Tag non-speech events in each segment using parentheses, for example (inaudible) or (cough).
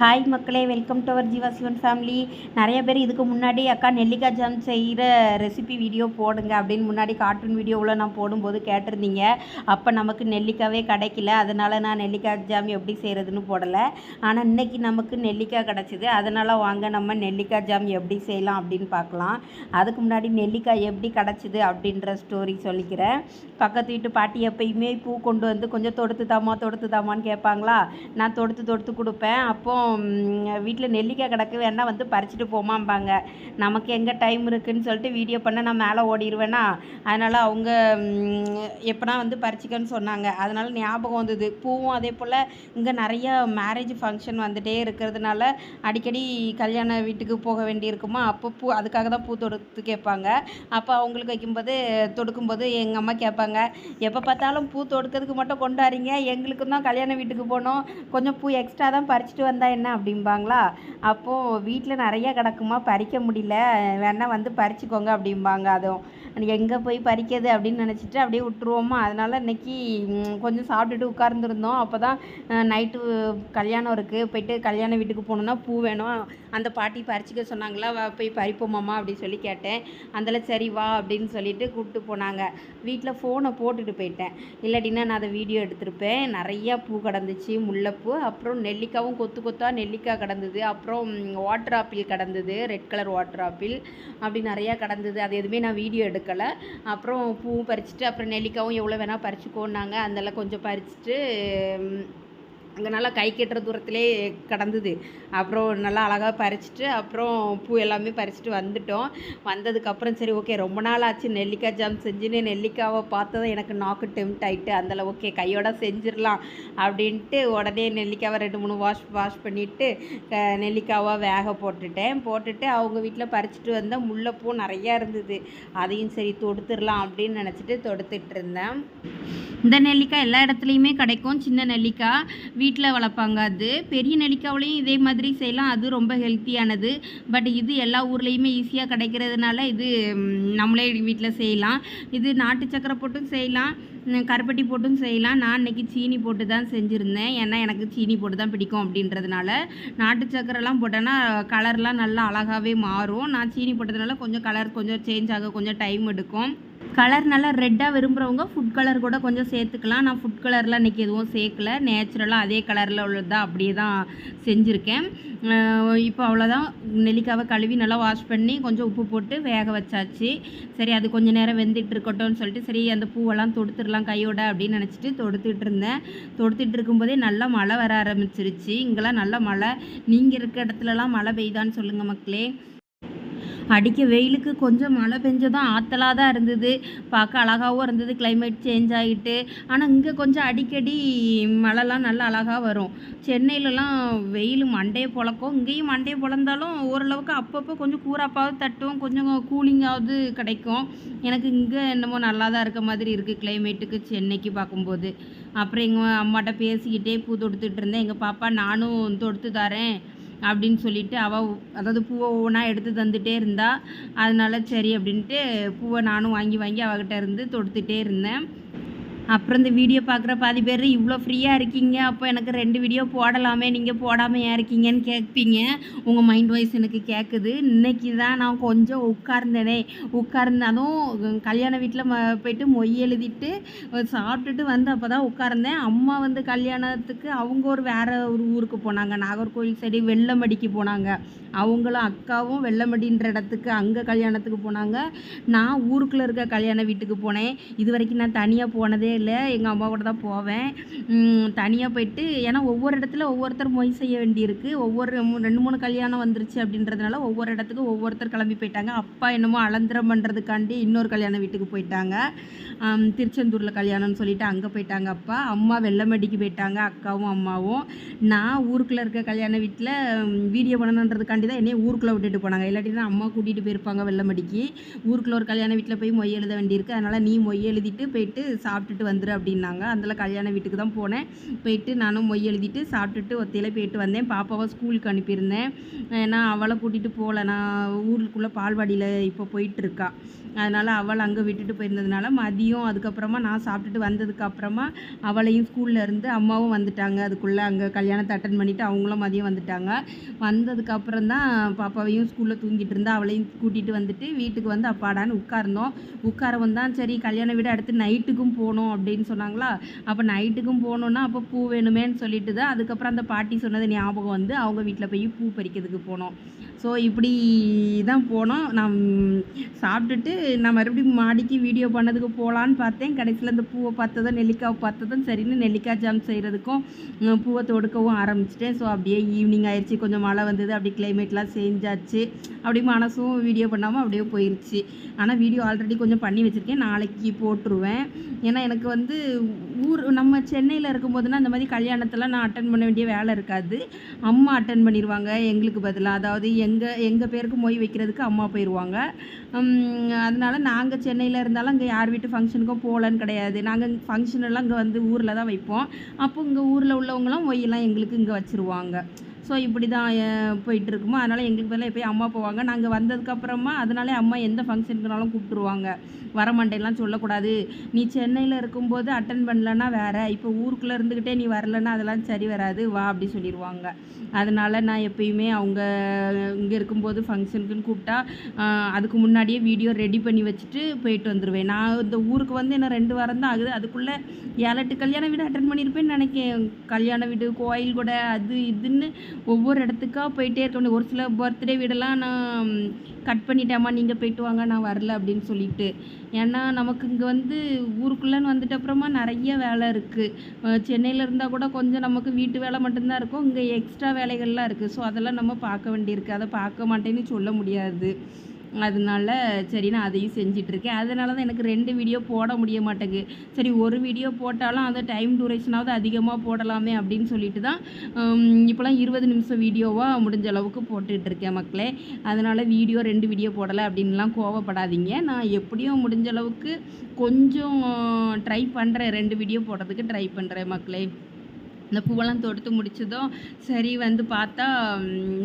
Hi மக்களே. Welcome to our Jeeva Sivan family நிறைய பேர் இதுக்கு முன்னாடி அக்கா நெல்லிக்காய் ஜாம் செய்கிற ரெசிபி வீடியோ போடுங்க அப்படின்னு முன்னாடி கார்ட்டூன் வீடியோவில் நான் போடும்போது கேட்டிருந்தீங்க. அப்போ நமக்கு நெல்லிக்காவே கிடைக்கல. அதனால் நான் நெல்லிக்காய் ஜாம் எப்படி செய்கிறதுன்னு போடலை. ஆனால் இன்னைக்கு நமக்கு நெல்லிக்காய் கிடச்சிது. அதனால் வாங்க நம்ம நெல்லிக்காய் ஜாம் எப்படி செய்யலாம் அப்படின்னு பார்க்கலாம். அதுக்கு முன்னாடி நெல்லிக்காய் எப்படி கிடச்சிது அப்படின்ற ஸ்டோரி சொல்லிக்கிறேன். பக்கத்து வீட்டு பாட்டி எப்பயுமே பூ கொண்டு வந்து கொஞ்சம் தொடுத்து தாமா தொடுத்து தாமான்னு கேட்பாங்களா? நான் தொடுத்து தொடுத்து கொடுப்பேன். அப்போ வீட்டில் நெல்லிக்காய் கிடக்கு வேணால் வந்து பறிச்சுட்டு போமாம்பாங்க நமக்கு எங்கே டைம் இருக்குதுன்னு சொல்லிட்டு வீடியோ பண்ண நான் மேலே ஓடிடுவேனா அதனால் அவங்க எப்போனா வந்து பறிச்சிக்கன்னு சொன்னாங்க. அதனால் ஞாபகம் வந்தது. பூவும் அதே போல் இங்கே நிறையா மேரேஜ் ஃபங்க்ஷன் வந்துகிட்டே இருக்கிறதுனால அடிக்கடி கல்யாண வீட்டுக்கு போக வேண்டியிருக்குமா? அப்போ பூ அதுக்காக தான் பூ தொடுத்து கேட்பாங்க. அப்போ அவங்களுக்கு வைக்கும்போது தொடுக்கும்போது எங்கள் அம்மா கேட்பாங்க எப்போ பார்த்தாலும் பூ தொடுக்கிறதுக்கு மட்டும் கொண்டாடுறீங்க. எங்களுக்கும் தான் கல்யாண வீட்டுக்கு போனோம் கொஞ்சம் பூ எக்ஸ்ட்ரா தான் பறிச்சுட்டு வந்தால் என்ன அப்படிம்பாங்களா? அப்போது வீட்டில் நிறைய கிடக்குமா? பறிக்க முடியல. வேணால் வந்து பறிச்சுக்கோங்க அப்படிம்பாங்க. அதுவும் எங்கே போய் பறிக்கிறது அப்படின்னு நினச்சிட்டு அப்படியே விட்டுருவோமா? அதனால் இன்றைக்கி கொஞ்சம் சாப்பிட்டுட்டு உட்கார்ந்துருந்தோம். அப்போ தான் நைட்டு கல்யாணம் இருக்குது போயிட்டு கல்யாண வீட்டுக்கு போகணுன்னா பூ வேணும். அந்த பாட்டி பறிச்சிக்க சொன்னாங்களா போய் பறிப்போமாம்மா அப்படின்னு சொல்லி கேட்டேன். அதில் சரி வா அப்படின்னு சொல்லிட்டு கூப்பிட்டு போனாங்க. வீட்டில் ஃபோனை போட்டுட்டு போயிட்டேன். இல்லாட்டினா நான் அதை வீடியோ எடுத்திருப்பேன். நிறையா பூ கிடந்துச்சு முல்லைப்பூ அப்புறம் நெல்லிக்காவும் கொத்து கொத்தாக நெல்லிக்காய் கிடந்தது. அப்புறம் வாட்டர் ஆப்பிள் கிடந்தது. ரெட் கலர் வாட்டர் ஆப்பிள் அப்படி நிறையா கிடந்தது. அது எதுவுமே நான் வீடியோ எடுக்க எடுக்கலை அப்புறம் பூவும் பறிச்சுட்டு அப்புறம் நெல்லிக்காவும் எவ்வளோ வேணால் பறிச்சுக்கோன்னாங்க. அதெல்லாம் கொஞ்சம் பறிச்சுட்டு அங்கே நல்லா கை கெட்டுற தூரத்திலே கடந்தது. அப்புறம் நல்லா அழகாக பறிச்சுட்டு அப்புறம் பூ எல்லாமே பறிச்சுட்டு வந்துட்டோம். வந்ததுக்கப்புறம் சரி ஓகே ரொம்ப நாள் ஆச்சு. நெல்லிக்காய் ஜாம் செஞ்சுன்னு நெல்லிக்காவை பார்த்ததும் எனக்கு நாக்கு டெம்ட் ஆகிட்டு அதில் ஓகே கையோட செஞ்சிடலாம் அப்படின்ட்டு உடனே நெல்லிக்காவை ரெண்டு மூணு வாஷ் வாஷ் பண்ணிவிட்டு நெல்லிக்காவாக வேக போட்டுட்டேன். போட்டுட்டு அவங்க வீட்டில் பறிச்சுட்டு வந்தால் முல்லைப்பூ நிறையா இருந்தது. அதையும் சரி தொடுத்துடலாம் அப்படின்னு நினச்சிட்டு தொடுத்துட்டு இருந்தேன். இந்த நெல்லிக்காய் எல்லா இடத்துலையுமே கிடைக்கும். சின்ன நெல்லிக்காய் வீட்டில் வளர்ப்பாங்க அது. பெரிய நெல்லிக்காவிலையும் இதே மாதிரி செய்யலாம். அது ரொம்ப ஹெல்த்தியானது பட் இது எல்லா ஊர்லேயுமே ஈஸியாக கிடைக்கிறதுனால இது நம்மளே வீட்டில் செய்யலாம். இது நாட்டு சக்கரை போட்டும் செய்யலாம். கருப்பட்டி போட்டும் செய்யலாம். நான் இன்றைக்கி சீனி போட்டு தான் செஞ்சுருந்தேன். ஏன்னா எனக்கு சீனி போட்டு தான் பிடிக்கும் அப்படின்றதுனால. நாட்டு சக்கரைலாம் போட்டேன்னா கலர்லாம் நல்லா அழகாகவே மாறும். நான் சீனி போட்டதுனால கொஞ்சம் கலர் கொஞ்சம் சேஞ்ச் ஆக கொஞ்சம் டைம் எடுக்கும். கலர் நல்லா ரெட்டாக விரும்புகிறவங்க ஃபுட் கலர் கூட கொஞ்சம் சேர்த்துக்கலாம். நான் ஃபுட் கலர்லாம் இன்றைக்கி எதுவும் சேர்க்கல. நேச்சுரலாக அதே கலரில் உள்ளதாக அப்படியே தான் செஞ்சுருக்கேன். இப்போ அவ்வளோதான் நெல்லிக்காவை கழுவி நல்லா வாஷ் பண்ணி கொஞ்சம் உப்பு போட்டு வேக வச்சாச்சு. சரி அது கொஞ்சம் நேரம் வெந்துட்டு இருக்கட்டும்னு சொல்லிட்டு சரி அந்த பூவெல்லாம் தொடுத்துடலாம் கையோட அப்படின்னு நினச்சிட்டு தொடுத்துட்டு இருந்தேன். தொடுத்துட்டு இருக்கும்போதே நல்லா மழை வர ஆரம்பிச்சிருச்சு. இங்கெல்லாம் நல்ல மழை. நீங்கள் இருக்க இடத்துலலாம் மழை பெய்தான்னு சொல்லுங்கள் மக்களே. அடிக்க வெயிலுக்கு கொஞ்சம் மழை பெஞ்சதும் ஆற்றலாக தான் இருந்தது. பார்க்க அழகாகவும் இருந்தது. கிளைமேட் சேஞ்ச் ஆகிட்டு ஆனால் இங்கே கொஞ்சம் அடிக்கடி மழைலாம் நல்லா அழகாக வரும். சென்னையிலலாம் வெயில் மண்டையை பொழக்கும். இங்கேயும் மண்டையை பொழந்தாலும் ஓரளவுக்கு அப்பப்போ கொஞ்சம் கூறாப்பாவது தட்டும். கொஞ்சம் கூலிங்காவது கிடைக்கும். எனக்கு இங்கே என்னமோ நல்லா தான் இருக்க மாதிரி இருக்குது கிளைமேட்டுக்கு சென்னைக்கு பார்க்கும்போது. அப்புறம் எங்கள் அம்மாட்ட பேசிக்கிட்டே பூ தொடுத்துட்டு இருந்தேன். எங்கள் பாப்பா நானும் தொடுத்து தரேன். அப்படின்னு சொல்லிட்டு அவள் அதாவது பூவை ஒவ்வொன்றா எடுத்து தந்துகிட்டே இருந்தாள் அதனால் சரி அப்படின்ட்டு பூவை நானும் வாங்கி வாங்கி அவகிட்ட இருந்து தொடுத்துகிட்டே இருந்தேன். அப்புறம் இந்த வீடியோ பார்க்குற பாதி பேர் இவ்வளோ ஃப்ரீயாக இருக்கீங்க அப்போ எனக்கு ரெண்டு வீடியோ போடலாமே நீங்கள் போடாமல் ஏன் இருக்கீங்கன்னு கேட்பீங்க. உங்கள் மைண்ட் வாய்ஸ் எனக்கு கேட்குது இன்றைக்கி தான் நான் கொஞ்சம் உட்கார்ந்தேனே உட்கார்ந்தாலும் கல்யாண வீட்டில் ம போயிட்டு மொய் எழுதிட்டு சாப்பிட்டுட்டு வந்து அப்போ தான் உட்கார்ந்தேன். அம்மா வந்து கல்யாணத்துக்கு அவங்க ஒரு வேறு ஒரு ஊருக்கு போனாங்க. நாகர்கோவில் சைடு வெள்ளமடிக்கு போனாங்க. அவங்களும் அக்காவும் வெள்ளமடின்ற இடத்துக்கு அங்கே கல்யாணத்துக்கு போனாங்க. நான் ஊருக்குள்ளே இருக்க கல்யாண வீட்டுக்கு போனேன். இது வரைக்கும் நான் தனியாக போனதே இல்லை எங்கள் அம்மா கூட தான் போவேன். தனியாக போயிட்டு ஏன்னா ஒவ்வொரு இடத்துல ஒவ்வொருத்தர் மொய் செய்ய வேண்டியிருக்கு. ஒவ்வொரு ரெண்டு மூணு கல்யாணம் வந்துருச்சு அப்படின்றதுனால ஒவ்வொரு இடத்துக்கும் ஒவ்வொருத்தர் கிளம்பி போயிட்டாங்க. அப்பா என்னமோ அலந்திரம் பண்ணுறதுக்காண்டி இன்னொரு கல்யாண வீட்டுக்கு போயிட்டாங்க. திருச்செந்தூரில் கல்யாணம்னு சொல்லிட்டு அங்கே போயிட்டாங்க அப்பா. அம்மா வெள்ளமடிக்கு போயிட்டாங்க அக்காவும் அம்மாவும். நான் ஊருக்குள்ளே இருக்க கல்யாண வீட்டில் வீடியோ பண்ணணுன்றதுக்காண்டி தான் என்னைய ஊருக்குள்ளே விட்டுட்டு போனாங்க. இல்லாட்டினா அம்மா கூட்டிகிட்டு போயிருப்பாங்க வெள்ளமடிக்கு. ஊருக்குள்ளே ஒரு கல்யாண வீட்டில் போய் மொய் எழுத வேண்டியிருக்கு. அதனால் நீ மொய் எழுதிட்டு போயிட்டு சாப்பிட்டுட்டு வந்துரு அப்படின்னாங்க. அதில் கல்யாண வீட்டுக்கு தான் போனேன். போயிட்டு நானும் மொய் எழுதிட்டு சாப்பிட்டுட்டு ஒத்தையில் போயிட்டு வந்தேன். பாப்பாவை ஸ்கூலுக்கு அனுப்பியிருந்தேன். ஏன்னா அவளை கூட்டிகிட்டு போகல. நான் ஊருக்குள்ளே பால்வாடியில் இப்போ போயிட்டுருக்கா. அதனால் அவளை அங்கே விட்டுட்டு போயிருந்ததுனால மதியம் அதுக்கப்புறமா நான் சாப்பிட்டுட்டு வந்ததுக்கப்புறமா அவளையும் ஸ்கூலில் இருந்து அம்மாவும் வந்துட்டாங்க. அதுக்குள்ளே அங்கே கல்யாணத்தை அட்டன் பண்ணிவிட்டு அவங்களும் மதியம் வந்துட்டாங்க. வந்ததுக்கப்புறம் தான் பாப்பாவையும் ஸ்கூலில் தூங்கிட்டு இருந்தா அவளையும் கூட்டிகிட்டு வந்துட்டு வீட்டுக்கு வந்து அப்பாடான்னு உட்கார்ந்தோம். உட்காரவும் தான் சரி. கல்யாண வீடு அடுத்து நைட்டுக்கும் போகணும் அப்படின்னு சொன்னாங்களா? அப்போ நைட்டுக்கும் போகணுன்னா அப்போ பூ வேணுமேன்னு சொல்லிட்டு தான் அதுக்கப்புறம் அந்த பாட்டி சொன்னது ஞாபகம் வந்து அவங்க வீட்டில் போய் பூ பறிக்கிறதுக்கு போனோம். ஸோ இப்படி தான் போனோம். நான் சாப்பிட்டுட்டு நான் மறுபடியும் மாடிக்கு வீடியோ பண்ணதுக்கு போகலான்னு பார்த்தேன். கடைசியில் இந்த பூவை பார்த்ததும் நெல்லிக்காவை பார்த்ததும் சரின்னு நெல்லிக்காய் ஜாம் செய்கிறதுக்கும் பூவை தொடுக்கவும் ஆரம்பிச்சிட்டேன். ஸோ அப்படியே ஈவினிங் ஆயிடுச்சு. கொஞ்சம் மழை வந்தது. அப்படி கிளைமேட்லாம் சேஞ்சாச்சு அப்படி மனசும் வீடியோ பண்ணாமல் அப்படியே போயிடுச்சு ஆனால் வீடியோ ஆல்ரெடி கொஞ்சம் பண்ணி வச்சுருக்கேன். நாளைக்கு போட்டுருவேன். ஏன்னா எனக்கு வந்து ஊர் நம்ம சென்னையில் இருக்கும்போதுனா இந்த மாதிரி கல்யாணத்தெல்லாம் நான் அட்டன் பண்ண வேண்டிய வேலை இருக்காது. அம்மா அட்டன் பண்ணிடுவாங்க எங்களுக்கு பதிலாக அதாவது எங்கள் எங்கள் பேருக்கு மொய் வைக்கிறதுக்கு அம்மா போயிடுவாங்க அதனால் நாங்கள் சென்னையில் இருந்தாலும் அங்கே யார் வீட்டு ஃபங்க்ஷனுக்கும் போகலன்னு கிடையாது. நாங்கள் ஃபங்க்ஷன் எல்லாம் இங்கே வந்து ஊரில் தான் வைப்போம். அப்போ இங்கே ஊரில் உள்ளவங்களாம் மொய்யெல்லாம் எங்களுக்கு இங்கே வச்சுருவாங்க. ஸோ இப்படி தான் போயிட்டு இருக்குமோ அதனால் எங்களுக்கு பதிலாக எப்போயும் அம்மா போவாங்க. நாங்கள் வந்ததுக்கப்புறமா அதனாலே அம்மா எந்த ஃபங்க்ஷனுக்குனாலும் கூப்பிட்டுருவாங்க. வரமாட்டேன்லாம் சொல்லக்கூடாது. நீ சென்னையில் இருக்கும்போது அட்டன் பண்ணலன்னா வேறு. இப்போ ஊருக்குள்ளே இருந்துக்கிட்டே நீ வரலன்னா அதெல்லாம் சரி வராது. வா அப்படி சொல்லிடுவாங்க அதனால நான் எப்பயுமே அவங்க இங்கே இருக்கும்போது ஃபங்க்ஷனுக்குன்னு கூப்பிட்டா அதுக்கு முன்னாடியே வீடியோ ரெடி பண்ணி வச்சுட்டு போயிட்டு வந்துடுவேன் நான் இந்த ஊருக்கு வந்து என்ன ரெண்டு வாரம் தான் ஆகுது. அதுக்குள்ளே ஏழு எட்டு கல்யாண வீடு அட்டன் பண்ணியிருப்பேன்னு நினைக்கிறேன் கல்யாண வீடு கோயில் கூட அது இதுன்னு ஒவ்வொரு இடத்துக்கா போயிட்டே இருக்கணும் ஒரு சில பர்த்டே வீடெல்லாம் நான் கட் பண்ணிட்டேம்மா நீங்கள் போயிட்டு வாங்க நான் வரல அப்படின்னு சொல்லிட்டு. ஏன்னா நமக்கு இங்கே வந்து ஊருக்குள்ளேன்னு வந்துட்ட அப்புறமா நிறைய வேலை இருக்குது சென்னையில் இருந்தால் கூட கொஞ்சம் நமக்கு வீட்டு வேலை மட்டும்தான் இருக்கும். இங்கே எக்ஸ்ட்ரா வேலைகள்லாம் இருக்குது ஸோ அதெல்லாம் நம்ம பார்க்க வேண்டியிருக்கு. அதை பார்க்க மாட்டேன்னு சொல்ல முடியாது. அதனால சரி நான் அதையும் செஞ்சிட்ருக்கேன். அதனால தான் எனக்கு ரெண்டு வீடியோ போட முடிய மாட்டேங்குது. சரி ஒரு வீடியோ போட்டாலும் அந்த டைம் டூரேஷனாவது அதிகமாக போடலாமே அப்படின்னு சொல்லிட்டு தான் இப்போலாம் இருபது நிமிஷம் வீடியோவாக முடிஞ்ச அளவுக்கு போட்டுட்ருக்கேன் மக்களே. அதனால் வீடியோ ரெண்டு வீடியோ போடலை அப்படின்லாம் கோவப்படாதீங்க. நான் எப்படியும் முடிஞ்ச அளவுக்கு கொஞ்சம் ட்ரை பண்ணுறேன் ரெண்டு வீடியோ போடுறதுக்கு ட்ரை பண்ணுறேன் மக்களே. இந்த பூவெல்லாம் தொடுத்து முடிச்சதும் சரி வந்து பார்த்தா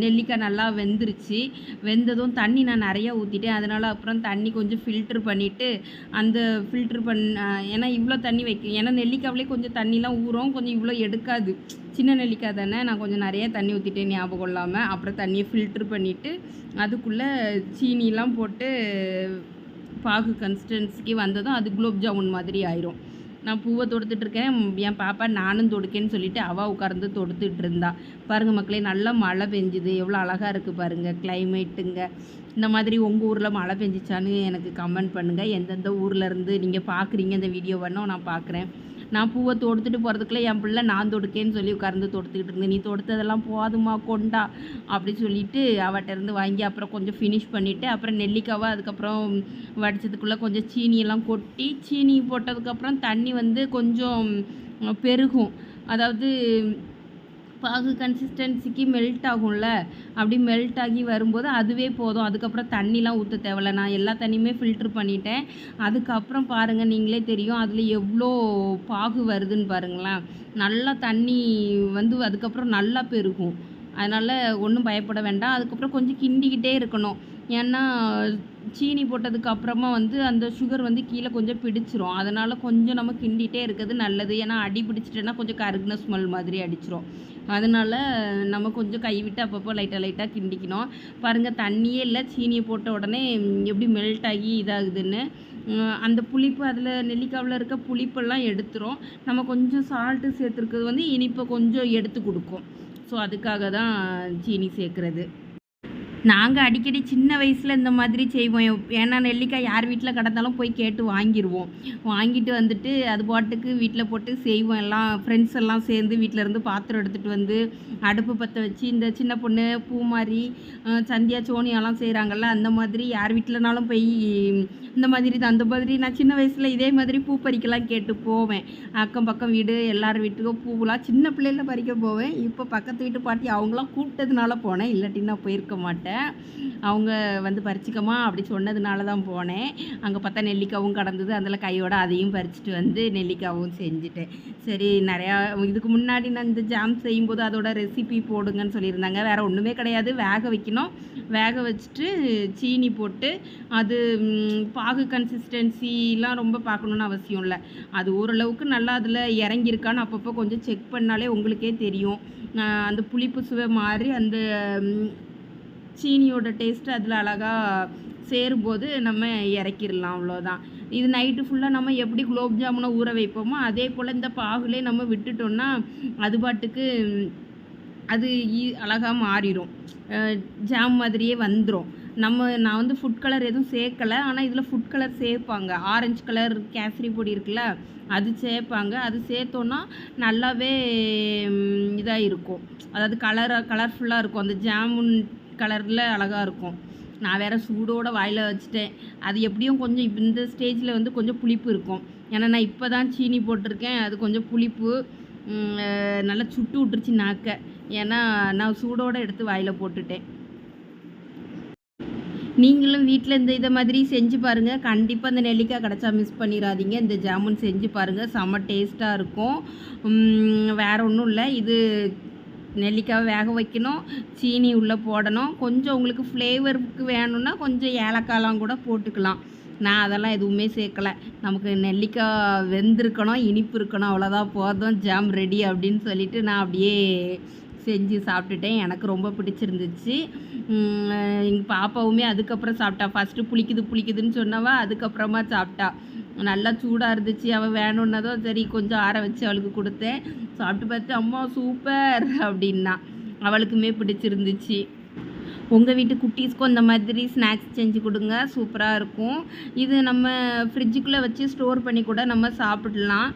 நெல்லிக்காய் நல்லா வெந்துருச்சு. வெந்ததும் தண்ணி நான் நிறையா ஊற்றிட்டேன் அதனால் அப்புறம் தண்ணி கொஞ்சம் ஃபில்ட்ரு பண்ணிவிட்டு அந்த ஃபில்ட்ரு பண் ஏன்னா இவ்வளோ தண்ணி வைக்க ஏன்னா நெல்லிக்காவிலே கொஞ்சம் தண்ணிலாம் ஊறும். கொஞ்சம் இவ்வளோ எடுக்காது. சின்ன நெல்லிக்காய் தானே. நான் கொஞ்சம் நிறைய தண்ணி ஊற்றிட்டேன் ஞாபகம் இல்லாமல் அப்புறம் தண்ணியை ஃபில்ட்ரு பண்ணிவிட்டு அதுக்குள்ளே சீனிலாம் போட்டு பாகு கன்சிஸ்டன்சிக்கு வந்ததும் அது குலோப் ஜாமுன் மாதிரி ஆயிரும். நான் பூவை தொடுத்துட்டு இருக்கேன். என் பாப்பா நானும் தொடுக்கேன்னு சொல்லிட்டு அவள் உட்கார்ந்து தொடுத்துட்டு இருந்தா. பாருங்கள் மக்களே நல்லா மழை பெஞ்சுது. எவ்வளோ அழகாக இருக்குது பாருங்கள் கிளைமேட்டுங்க இந்த மாதிரி உங்கள் ஊரில் மழை பெஞ்சிச்சான்னு எனக்கு கமெண்ட் பண்ணுங்கள் எந்தெந்த ஊரில் இருந்து நீங்கள் பார்க்குறீங்க இந்த வீடியோவனோ நான் பார்க்குறேன் நான் பூவை தொடுத்துட்டு போகிறதுக்குள்ளே என் பிள்ளை நான் தொடுக்கேன்னு சொல்லி உட்கார்ந்து தொடுத்துக்கிட்டு இருந்தேன். நீ தொடுத்ததெல்லாம் போதுமா கொண்டா? அப்படி சொல்லிட்டு அவட்ட இருந்து வாங்கி அப்புறம் கொஞ்சம் ஃபினிஷ் பண்ணிவிட்டு அப்புறம் நெல்லிக்காவை அதுக்கப்புறம் வடிச்சதுக்குள்ளே கொஞ்சம் சீனியெல்லாம் கொட்டி சீனி போட்டதுக்கப்புறம் தண்ணி வந்து கொஞ்சம் பெருகும். அதாவது பாகு கன்சிஸ்டன்சிக்கு மெல்ட் ஆகும்ல? அப்படி மெல்ட் ஆகி வரும்போது அதுவே போதும். அதுக்கப்புறம் தண்ணிலாம் ஊற்ற தேவையில்ல. நான் எல்லா தண்ணியுமே ஃபில்ட்ரு பண்ணிட்டேன். அதுக்கப்புறம் பாருங்கள் நீங்களே தெரியும். அதில் எவ்வளோ பாகு வருதுன்னு பாருங்களேன். நல்லா தண்ணி வந்து அதுக்கப்புறம் நல்லா பெருகும். அதனால் ஒன்றும் பயப்பட வேண்டாம். அதுக்கப்புறம் கொஞ்சம் கிண்டிக்கிட்டே இருக்கணும். ஏன்னா சீனி போட்டதுக்கு அப்புறமா வந்து அந்த சுகர் வந்து கீழே கொஞ்சம் பிடிச்சிரும். அதனால் கொஞ்சம் நம்ம கிண்டிகிட்டே இருக்கிறது நல்லது. ஏன்னா அடி பிடிச்சிட்டேன்னா கொஞ்சம் கருகுன ஸ்மெல் மாதிரி அடிச்சிரும். அதனால் நம்ம கொஞ்சம் கைவிட்டு அப்பப்போ லைட்டாக லைட்டாக கிண்டிக்கணும். பாருங்கள் தண்ணியே இல்லை சீனியை போட்ட உடனே எப்படி மெல்ட் ஆகி இதாகுதுன்னு. அந்த புளிப்பு அதில் நெல்லிக்காவில் இருக்க புளிப்பெல்லாம் எடுத்துரும். நம்ம கொஞ்சம் சால்ட்டு சேர்த்துருக்கிறது வந்து இனிப்பை கொஞ்சம் எடுத்து கொடுக்கும். ஸோ அதுக்காக தான் சீனி சேர்க்குறது. நாங்கள் அடிக்கடி சின்ன வயசில் இந்த மாதிரி செய்வோம். ஏன்னா நெல்லிக்காய் யார் வீட்டில் கிடந்தாலும் போய் கேட்டு வாங்கிடுவோம் வாங்கிட்டு வந்துட்டு அது பாட்டுக்கு வீட்டில் போட்டு செய்வோம். எல்லாம் ஃப்ரெண்ட்ஸ் எல்லாம் சேர்ந்து வீட்டில் இருந்து பாத்திரம் எடுத்துகிட்டு வந்து அடுப்பு பற்ற வச்சு இந்த சின்ன பொண்ணு பூமாரி சந்தியா சோனியாலாம் செய்கிறாங்கல்ல அந்த மாதிரி யார் வீட்டிலனாலும் போய் இந்த மாதிரி தான். அந்த மாதிரி நான் சின்ன வயசில் இதே மாதிரி பூ பறிக்கலாம் கேட்டு போவேன். அக்கம் பக்கம் வீடு எல்லார் வீட்டுக்கும் பூவெலாம் சின்ன பிள்ளையில பறிக்க போவேன். இப்போ பக்கத்து வீட்டு பாட்டி அவங்களாம் கூப்பிட்டதுனால போனேன். இல்லாட்டி நான் போயிருக்க மாட்டேன். அவங்க வந்து பறிச்சிக்கமா அப்படி சொன்னதுனால தான் போனேன். அங்கே பார்த்தா நெல்லிக்காவும் கடந்தது. அதில் கையோட அதையும் பறிச்சுட்டு வந்து நெல்லிக்காவும் செஞ்சுட்டேன். சரி நிறையா இதுக்கு முன்னாடி நான் இந்த ஜாம் செய்யும்போது அதோட ரெசிபி போடுங்கன்னு சொல்லியிருந்தாங்க. வேறு ஒன்றுமே கிடையாது. வேக வைக்கணும். வேக வச்சுட்டு சீனி போட்டு அது பாகு கன்சிஸ்டன்சிலாம் ரொம்ப பார்க்கணுன்னு அவசியம் இல்லை. அது ஓரளவுக்கு நல்லா அதில் இறங்கியிருக்கான்னு அப்பப்போ கொஞ்சம் செக் பண்ணாலே உங்களுக்கே தெரியும். அந்த புளிப்பு சுவை மாதிரி அந்த சீனியோட டேஸ்ட்டு அதில் அழகாக சேரும்போது நம்ம இறக்கிடலாம் அவ்வளோதான் இது நைட்டு ஃபுல்லாக நம்ம எப்படி குலோப் ஜாமுனை ஊற வைப்போமோ அதே போல் இந்த பாகுலே நம்ம விட்டுட்டோம்னா அது பாட்டுக்கு அது ஈ- மாறிடும் ஜாம் மாதிரியே வந்துடும் நம்ம நான் வந்து ஃபுட் கலர் எதுவும் சேர்க்கலை. ஆனால் இதில் ஃபுட் கலர் சேர்ப்பாங்க. ஆரஞ்சு கலர் கேசரி பொடி இருக்குல்ல அது சேர்ப்பாங்க. அது சேர்த்தோன்னா நல்லாவே இதாக இருக்கும். அதாவது கலராக கலர்ஃபுல்லாக இருக்கும். அந்த ஜாமுன் கலரில் அழகாக இருக்கும். நான் வேறு சூடோட வாயில் வச்சுட்டேன். அது எப்படியும் கொஞ்சம் இந்த ஸ்டேஜில் வந்து கொஞ்சம் புளிப்பு இருக்கும். ஏன்னா நான் இப்போ தான் சீனி போட்டிருக்கேன். அது கொஞ்சம் புளிப்பு நல்லா சுட்டு விட்டுருச்சு நாக்க. ஏன்னா நான் சூடோடு எடுத்து வாயில் போட்டுட்டேன். நீங்களும் வீட்டில் இந்த இதை மாதிரி செஞ்சு பாருங்கள் கண்டிப்பாக இந்த நெல்லிக்காய் கிடச்சா மிஸ் பண்ணிடாதீங்க இந்த ஜாமுன் செஞ்சு பாருங்கள் செம்ம டேஸ்ட்டாக இருக்கும். வேறு ஒன்றும் இல்லை. இது நெல்லிக்காய் வேக வைக்கணும். சீனி உள்ளே போடணும். கொஞ்சம் உங்களுக்கு ஃப்ளேவருக்கு வேணும்னா கொஞ்சம் ஏலக்காய்லாம் கூட போட்டுக்கலாம். நான் அதெல்லாம் எதுவுமே சேர்க்கல. நமக்கு நெல்லிக்காய் வெந்திருக்கணும் இனிப்பு இருக்கணும் அவ்வளோதான் போதும். ஜாம் ரெடி அப்படின்னு சொல்லிட்டு நான் அப்படியே செஞ்சு சாப்பிட்டுட்டேன். எனக்கு ரொம்ப பிடிச்சிருந்துச்சு. எங்கள் பாப்பாவுமே அதுக்கப்புறம் சாப்பிட்டா. ஃபஸ்ட்டு புளிக்குது புளிக்குதுன்னு சொன்னவா அதுக்கப்புறமா சாப்பிட்டா. நல்லா சூடாக இருந்துச்சு. அவள் வேணும்னதும் சரி கொஞ்சம் ஆற வச்சு அவளுக்கு கொடுத்தேன். சாப்பிட்டு பார்த்து அம்மா சூப்பர் அப்படின்னா. அவளுக்குமே பிடிச்சிருந்துச்சு. உங்கள் வீட்டு குட்டீஸ்க்கும் இந்த மாதிரி ஸ்நாக்ஸ் செஞ்சு கொடுங்க. சூப்பராக இருக்கும். இது நம்ம ஃப்ரிட்ஜுக்குள்ளே வச்சு ஸ்டோர் பண்ணி கூட நம்ம சாப்பிடலாம்.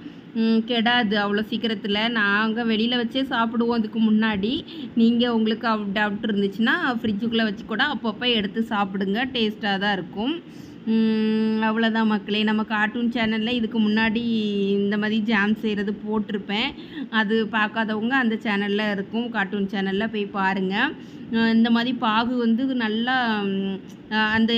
கெடாது. அவ்வளோ சீக்கிரத்தில் நாங்கள் வெளியில் வச்சே சாப்பிடுவோம் அதுக்கு முன்னாடி. நீங்கள் உங்களுக்கு டவுட் இருந்துச்சுன்னா ஃப்ரிட்ஜுக்குள்ளே வச்சு கூட அப்பப்போ எடுத்து சாப்பிடுங்க. டேஸ்ட்டாக தான் இருக்கும். அவ்வளோதான் மக்களே. நம்ம கார்ட்டூன் சேனலில் இதுக்கு முன்னாடி இந்த மாதிரி ஜாம் செய்கிறது போட்டிருப்பேன். அது பார்க்காதவங்க அந்த சேனலில் இருக்கும். கார்ட்டூன் சேனலில் போய் பாருங்கள் இந்த மாதிரி பாகு வந்து நல்லா அந்த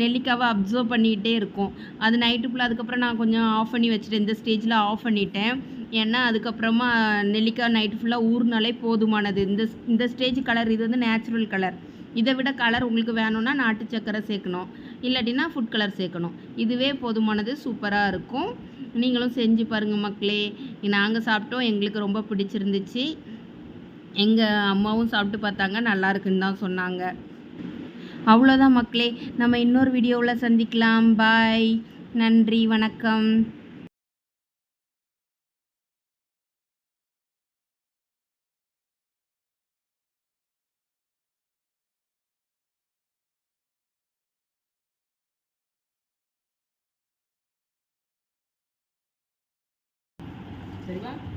நெல்லிக்காவை அப்சர்வ் பண்ணிக்கிட்டே இருக்கும். அது நைட்டு ஃபுல்லாக அதுக்கப்புறம் நான் கொஞ்சம் ஆஃப் பண்ணி வச்சுட்டேன். இந்த ஸ்டேஜில் ஆஃப் பண்ணிட்டேன். ஏன்னா அதுக்கப்புறமா நெல்லிக்காய் நைட்டு ஃபுல்லாக ஊறினாலே போதுமானது. இந்த இந்த ஸ்டேஜ் கலர் இது வந்து நேச்சுரல் கலர் இதை விட கலர் உங்களுக்கு வேணும்னா நாட்டு சக்கரை சேர்க்கணும். இல்லாட்டினா ஃபுட் கலர் சேர்க்கணும். இதுவே போதுமானது சூப்பராக இருக்கும். நீங்களும் செஞ்சு பாருங்கள் மக்களே. நாங்கள் சாப்பிட்டோம். எங்களுக்கு ரொம்ப பிடிச்சிருந்துச்சு. எங்கள் அம்மாவும் சாப்பிட்டு பார்த்தாங்க நல்லா இருக்குன்னு தான் சொன்னாங்க. அவ்வளோதான் மக்களே. நம்ம இன்னொரு வீடியோவில் சந்திக்கலாம். பாய் நன்றி வணக்கம்.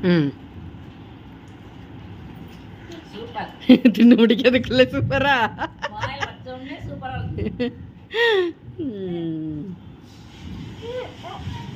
ம். தின்னு முடிக்கிறதுக்குள்ள சூப்பரா சூப்பரா (laughs)